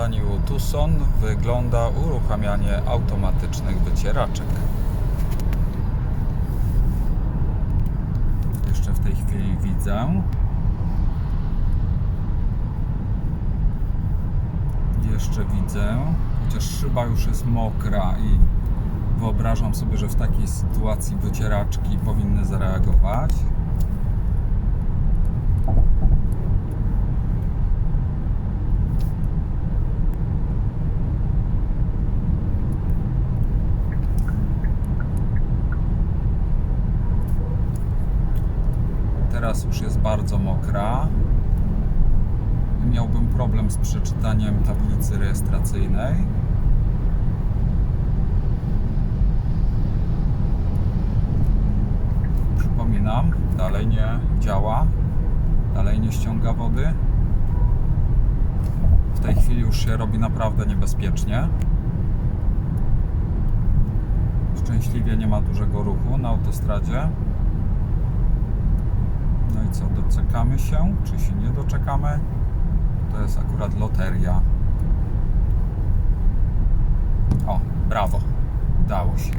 New Tucson wygląda uruchamianie automatycznych wycieraczek. Jeszcze w tej chwili widzę. Jeszcze widzę, chociaż szyba już jest mokra i wyobrażam sobie, że w takiej sytuacji wycieraczki powinny zareagować. Teraz już jest bardzo mokra. Miałbym problem z przeczytaniem tablicy rejestracyjnej. Przypominam, dalej nie działa, dalej nie ściąga wody. W tej chwili już się robi naprawdę niebezpiecznie. Szczęśliwie nie ma dużego ruchu na autostradzie. Co, doczekamy się, czy się nie doczekamy? To jest akurat loteria. O, brawo, udało się.